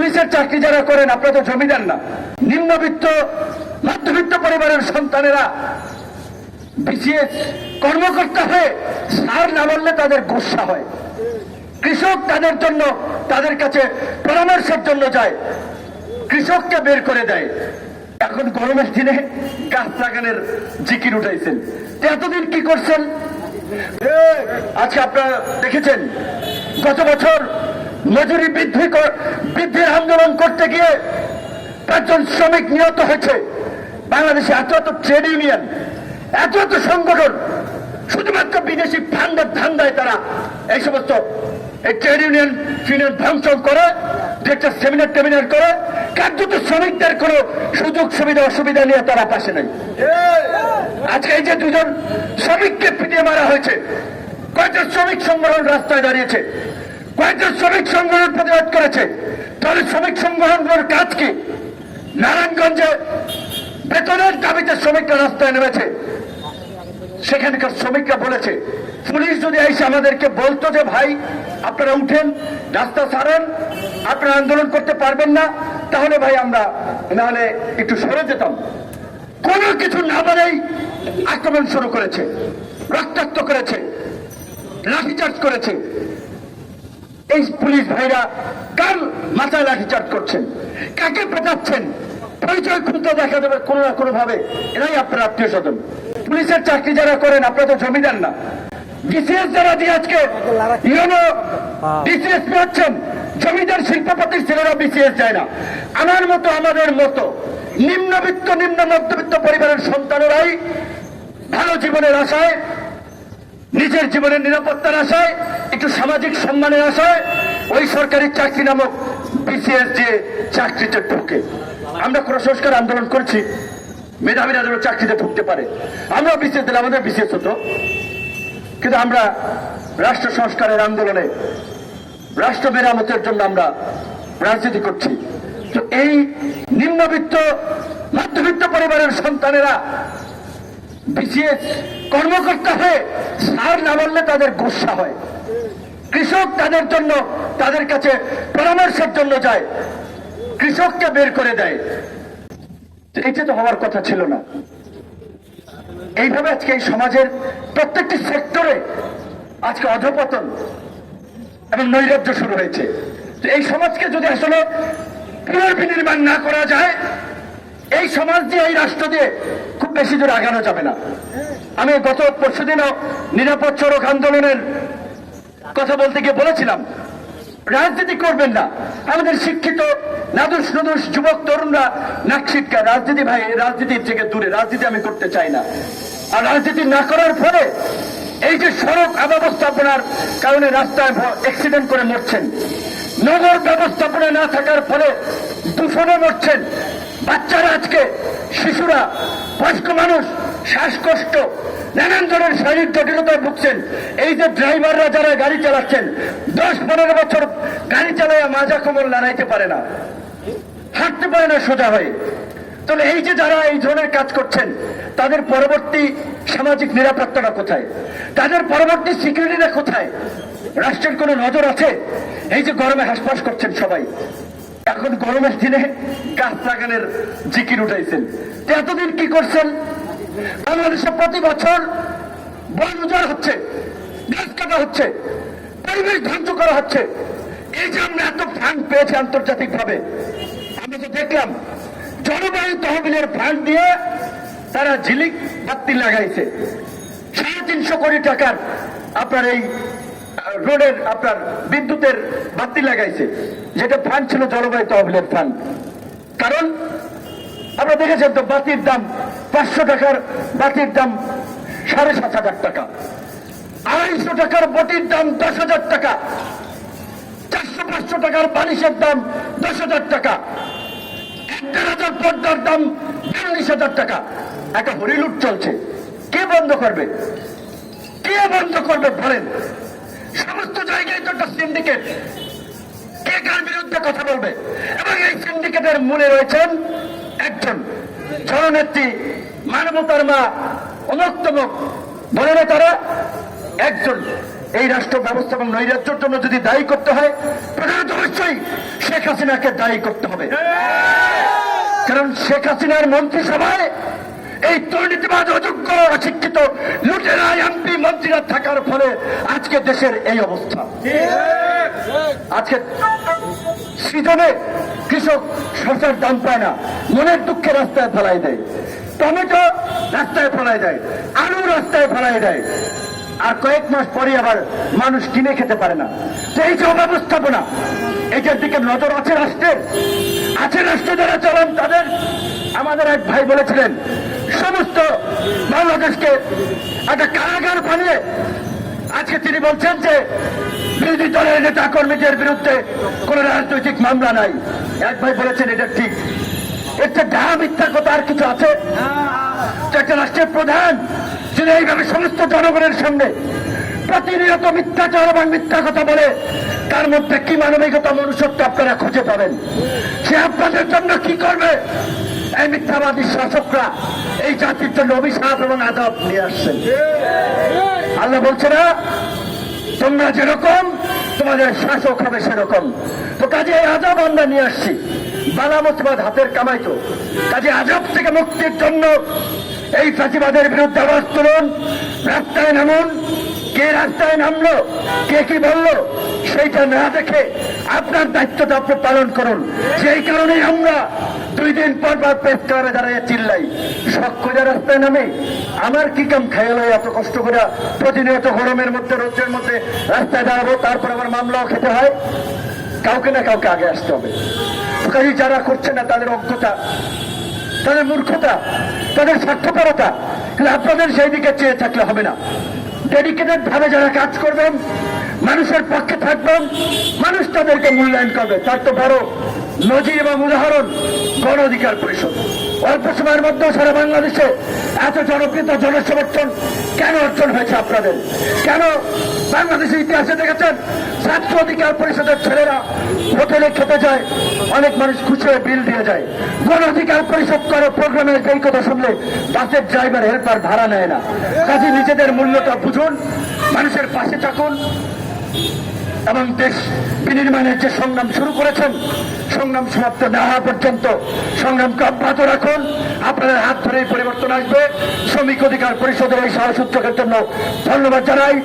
পুলিশের চাকরি যারা করেন, আপনারা তো জমিদার না। নিম্নবিত্ত, মধ্যবিত্ত পরিবারের সন্তানেরা বিসিএস কর্মকর্তা হয়ে সার না বললে তাদের গুসা হয়। কৃষক তাদের জন্য, তাদের কাছে পরামর্শের জন্য যায়। কৃষককে বের করে দেয়। এখন গরমের দিনে গাছ লাগানোর জিকির উঠাইছেন। এতদিন কি করছেন? আজকে আপনারা দেখেছেন? গত বছর মজুরি বৃদ্ধি বৃদ্ধির আন্দোলন করতে গিয়ে পাঁচজন শ্রমিক নিহত হয়েছে। বাংলাদেশে এত এত ট্রেড ইউনিয়ন এত এত সংগঠন, শুধুমাত্র বিদেশি ফান্ডের ধান্দায় তারা এই সমস্ত এই ট্রেড ইউনিয়ন ফিউনিয়ন ভাঙচুর করে দু একটা সেমিনার টেমিনার করে, কার্যত শ্রমিকদের কোনো সুযোগ, সুবিধা, অসুবিধা নিয়ে তারা পাশে নেই। আজকে এই যে দুজন শ্রমিককে পিটিয়ে মারা হয়েছে কয়েকটা শ্রমিক সংগঠন রাস্তায় দাঁড়িয়েছে। কয়েকটা শ্রমিক সংগঠন প্রতিবাদ করেছে। তাহলে শ্রমিক সংগঠনগুলোর কাজ কি? নারায়ণগঞ্জে বেতনের দাবিতে শ্রমিকরা রাস্তায় নেমেছে। সেখানকার শ্রমিকরা বলেছে, পুলিশ যদি এসে আমাদেরকে বলতো যে, ভাই, আপনারা উঠেন, রাস্তা ছাড়েন আপনারা আন্দোলন করতে পারবেন না, তাহলে ভাই আমরা নাহলে একটু সরে যেতাম। কোনো কিছু না বলেই আক্রমণ শুরু করেছে, রক্তাক্ত করেছে, লাঠিচার্জ করেছে। এই পুলিশ ভাইরা কার মাথায় লাঠিচার্জ করছেন? কাকে পেটাচ্ছেন? পরিচয় খুলতে দেখা দেবে কোনো না কোনো ভাবে এরাই আপনার আত্মীয় স্বজন পুলিশের চাকরি যারা করেন, আপনারা তো জমিদার না। বিসিএস যারা দিয়ে আজকে ইউনো বিসিএস হচ্ছেন জমিদার শিল্পপতির ছেলেরা বিসিএস যায় না। আমার মতো, আমাদের মতো নিম্নবিত্ত নিম্ন মধ্যবিত্ত পরিবারের সন্তানেরাই ভালো জীবনের আশায় নিজের জীবনের নিরাপত্তার আশায়, একটু সামাজিক সম্মানের আশায়, ওই সরকারি চাকরি নামক বিসিএস দিয়ে চাকরিতে ঢুকে। আমরা কোন সংস্কার আন্দোলন করছি, মেধাবীরা যেন চাকরিতে ঢুকতে পারে। আমরা বিসিএস দিলে আমাদের বিসিএস হতো। কিন্তু আমরা রাষ্ট্র সংস্কারের আন্দোলনে, রাষ্ট্র মেরামতের জন্য আমরা রাজনীতি করছি। তো এই নিম্নবিত্ত, মধ্যবিত্ত পরিবারের সন্তানেরা বিসিএস কর্মকর্তা হয়ে না বললে তাদের গুসা হয়। কৃষক তাদের জন্য, তাদের কাছে পরামর্শের জন্য যায়। কৃষককে বের করে দেয়। এটা তো হওয়ার কথা ছিল না। এইভাবে আজকে এই সমাজের প্রত্যেকটি সেক্টরে আজকে অধপতন এবং নৈরাজ্য শুরু হয়েছে। এই সমাজকে যদি আসলে পুনর্বিনির্মাণ না করা যায়, এই সমাজ দিয়ে, এই রাষ্ট্র দিয়ে খুব বেশি দূর আগানো যাবে না। আমি গত পরশুদিনও নিরাপদ চড়ক আন্দোলনের কথা বলতে গিয়ে বলেছিলাম, রাজনীতি করবেন না। আমাদের শিক্ষিত, নাদুস নদুস যুবক তরুণরা নাকশিটকা রাজনীতি ভাই, রাজনীতির থেকে দূরে, রাজনীতি আমি করতে চাই না। আর রাজনীতি না করার ফলে এই যে সড়ক অব্যবস্থাপনার কারণে রাস্তায় অ্যাক্সিডেন্ট করে মরছেন, নগর ব্যবস্থাপনা না থাকার ফলে দূষণে মরছেন, বাচ্চারা আজকে, শিশুরা, বয়স্ক মানুষ শ্বাসকষ্ট, নানান ধরনের শারীরিক জটিলতায় ভুগছেন। এই যে ড্রাইভাররা যারা গাড়ি চালাচ্ছেন, দশ পনেরো বছর গাড়ি চালাইয়া মাজা কোমর লড়াইতে পারে না। হাঁটতে পারে না সোজা হয়ে। তাহলে এই যে যারা এই ধরনের কাজ করছেন, তাদের পরবর্তী সামাজিক নিরাপত্তাটা কোথায়? তাদের পরবর্তী সিকিউরিটিটা কোথায়? রাষ্ট্রের কোনো নজর আছে? এই যে গরমে হাসপাস করছেন সবাই। এখন গরমের দিনে গাছ লাগানোর জিকির উঠাইছেন। এতদিন কি করছেন? বাংলাদেশে প্রতি বছর বন উজাড় হচ্ছে, গাছ কাটা হচ্ছে, পরিবেশ ধ্বংস করা হচ্ছে। এই যে আমরা এত ফান্ড পেয়েছি আন্তর্জাতিক ভাবে আমরা তো দেখলাম জলবায়ু তহবিলের ফান্ড দিয়ে তারা ঝিলিক বাতি লাগাইছে। সাড়ে তিনশো কোটি টাকার আপনার এই রোডের আপনার বিদ্যুতের বাতি লাগাইছে, যেটা ফান্ড ছিল জলবায়ু তহবিলের ফান্ড। কারণ, আপনারা দেখেছেন তো, বাতির দাম পাঁচশো টাকার বাতির দাম সাড়ে সাত হাজার টাকা। আড়াইশো টাকার বটির দাম দশ হাজার টাকা। চারশো পাঁচশো টাকার বালিশের দাম দশ হাজার টাকা। দেড় হাজার পর্দার দাম বিয়াল্লিশ হাজার টাকা। একটা হরিলুট চলছে। কে বন্ধ করবে? কে বন্ধ করবে বলেন সমস্ত জায়গায় তো একটা সিন্ডিকেট কে কার বিরুদ্ধে কথা বলবে? এবং এই সিন্ডিকেটের মূলে রয়েছেন একজন। জননেত্রী মানবতার মা অমক তমক বলে না তারা একজন এই রাষ্ট্র ব্যবস্থা এবং নৈরাজ্যের জন্য যদি দায়ী করতে হয় প্রধানত অবশ্যই শেখ হাসিনাকে দায়ী করতে হবে। কারণ শেখ হাসিনার মন্ত্রিসভায় এই দুর্নীতিবাদ অযোগ্য অশিক্ষিত লুটেরা এমপি মন্ত্রীরা থাকার ফলে আজকে দেশের এই অবস্থা। আজকে সৃজনে কৃষক শসার দাম পায় না, মনের দুঃখে রাস্তায় ফেলাই দেয়, টমেটো রাস্তায় ফেলাই দেয়, আলু রাস্তায় ফেলাই দেয়। আর কয়েক মাস পরে আবার মানুষ কিনে খেতে পারে না। তো এই যে অব্যবস্থাপনা, এটার দিকে নজর আছে রাষ্ট্রের? আছে রাষ্ট্র যারা চলেন তাদের? আমাদের এক ভাই বলেছিলেন, সমস্ত বাংলাদেশকে একটা কারাগার বানিয়ে আজকে তিনি বলছেন যে বিরোধী দলের নেতা কর্মীদের বিরুদ্ধে কোন রাজনৈতিক মামলা নাই। এক ভাই বলেছেন এটা ঠিক। একটা ডা ডাহা মিথ্যা কথা আর কিছু আছে? একটা রাষ্ট্রের প্রধান যদি এইভাবে সমস্ত জনগণের সামনে প্রতিনিয়ত মিথ্যাচার এবং মিথ্যা কথা বলে, তার মধ্যে কি মানবিকতা মনুষ্যত্ব আপনারা খুঁজে পাবেন? সে আপনাদের জন্য কি করবে? এই মিথ্যাবাদী শাসকরা এই জাতির জন্য অভিশাপ এবং আদব নিয়ে আসছেন। আল্লাহ বলছে না, তোমরা যেরকম, তোমাদের শাসক হবে সেরকম। তো কাজে আজব আমরা নিয়ে আসছি। বালা মুসিবাদ হাতের কামাই তো। কাজে আজব থেকে মুক্তির জন্য এই ফাঁসিবাদের বিরুদ্ধে আওয়াজ তুলুন, রাস্তায় নামুন কে রাস্তায় নামলো? কে কি বলল? সেইটা না দেখে আপনার দায়িত্বটা আপনি পালন করুন। সেই কারণেই আমরা দুই দিন পর পর প্রেস করে দাঁড়িয়ে চিল্লাই। করে রাস্তায় নামে। আমার কি কাম খেয়াল হয় এত কষ্ট করে প্রতিনিয়ত গরমের মধ্যে রোদ্রের মধ্যে রাস্তায় দাঁড়াবো, তারপর আমার মামলাও খেতে হয়? কাউকে না কাউকে আগে আসতে হবে। কাজে যারা করছে না, তাদের অজ্ঞতা, তাদের মূর্খতা, তাদের স্বার্থপরতা আপনাদের সেই দিকে চেয়ে থাকলে হবে না। ডেডিকেটেড ভাবে যারা কাজ করবেন, মানুষের পক্ষে থাকবেন, মানুষ তাদেরকে মূল্যায়ন করবে। তার তো বড় নজির এবং উদাহরণ গণ অধিকার পরিষদ। অল্প সময়ের মধ্যে সারা বাংলাদেশে এত জনপ্রিয়তা, জনসমর্থন কেন অর্জন হয়েছে আপনাদের? কেন বাংলাদেশের ইতিহাসে দেখেছেন, ছাত্র অধিকার পরিষদের ছেলেরা হোটেলে খেতে যায়, অনেক মানুষ খুশি হয়ে বিল দিয়ে যায়। গণ অধিকার পরিষদ করে প্রোগ্রামের যেই কথা শুনলে বাসের ড্রাইভার হেল্পার ভাড়া নেয় না। কাজে নিজেদের মূল্যটা বুঝুন, মানুষের পাশে থাকুন। এবং দেশ বিনির্মাণের যে সংগ্রাম শুরু করেছেন, সংগ্রাম সমাপ্ত না হওয়া পর্যন্ত সংগ্রামকে অব্যাহত রাখুন। আপনাদের হাত ধরেই পরিবর্তন আসবে। শ্রমিক অধিকার পরিষদের এই সহসূত্রকের জন্য ধন্যবাদ জানাই।